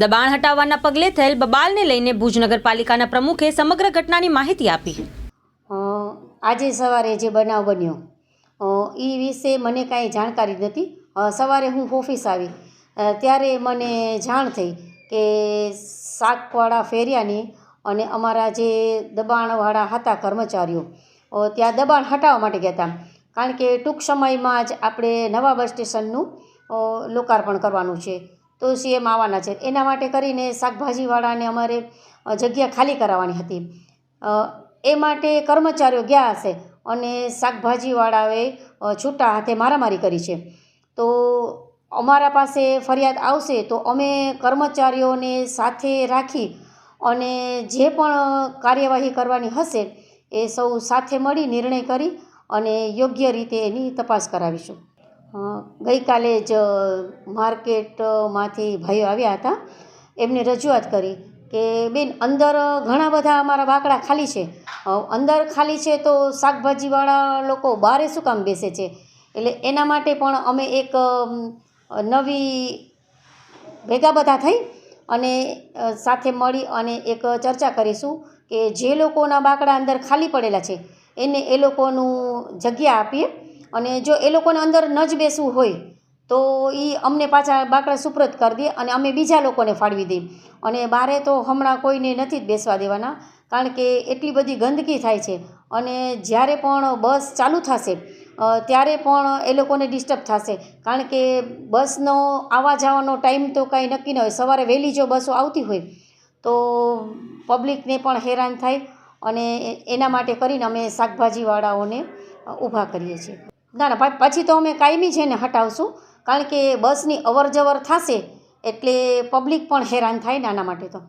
દબાણ હટાવવાના પગલે થયેલ બબાલને લઈને ભુજ નગરપાલિકાના પ્રમુખે સમગ્ર ઘટનાની માહિતી આપી. આજે સવારે જે બનાવ બન્યો એ વિશે મને કાંઈ જાણકારી નથી. સવારે હું ઓફિસ આવી ત્યારે મને જાણ થઈ કે શાકવાળા ફેરિયાની અને અમારા જે દબાણવાળા હતા કર્મચારીઓ ત્યાં દબાણ હટાવવા માટે ગયા હતા. કારણ કે ટૂંક સમયમાં જ આપણે નવા બસ સ્ટેશનનું લોકાર્પણ કરવાનું છે. તો સીએમ આવવાના છે. એના માટે કરીને શાકભાજીવાળાને અમારે જગ્યા ખાલી કરાવવાની હતી. એ માટે કર્મચારીઓ ગયા હશે અને શાકભાજીવાળાએ છૂટા હાથે મારામારી કરી છે. તો અમારા પાસે ફરિયાદ આવશે તો અમે કર્મચારીઓને સાથે રાખી અને જે પણ કાર્યવાહી કરવાની હશે એ સૌ સાથે મળી નિર્ણય કરી અને યોગ્ય રીતે એની તપાસ કરાવીશું. ગઈકાલે જ માર્કેટમાંથી ભાઈઓ આવ્યા હતા. એમને રજૂઆત કરી કે, બેન, અંદર ઘણા બધા અમારા બાકડા ખાલી છે. અંદર ખાલી છે તો શાકભાજીવાળા લોકો બહારે શું કામ બેસે છે? એટલે એના માટે પણ અમે એક નવી ભેગા બધા થઈ અને સાથે મળી અને એક ચર્ચા કરીશું કે જે લોકોના બાકડા અંદર ખાલી પડેલા છે, એને એ લોકોનું જગ્યા આપીએ અને જો એ લોકોને અંદર ન જ બેસવું હોય, તો એ અમને પાછા બાકડા સુપ્રત કરી દે અને અમે બીજા લોકોને ફાળવી દઈએ અને બારે તો હમણાં કોઈને નથી જ બેસવા દેવાના, કારણ કે એટલી બધી ગંદકી થાય છે. અને જ્યારે પણ બસ ચાલુ થશે ત્યારે પણ એ લોકોને ડિસ્ટર્બ થશે. કારણ કે બસનો આવવા જવાનો ટાઈમ તો કાંઈ નક્કી ન હોય. સવારે વહેલી જો બસો આવતી હોય, તો પબ્લિકને પણ હેરાન થાય અને એના માટે કરીને અમે શાકભાજીવાળાઓને ઊભા કરીએ છીએ. ના ના, ભાઈ, પછી તો અમે કાયમી છે ને હટાવશું. કારણ કે બસની અવર જવર થશે એટલે પબ્લિક પણ હેરાન થાય નાના માટે તો.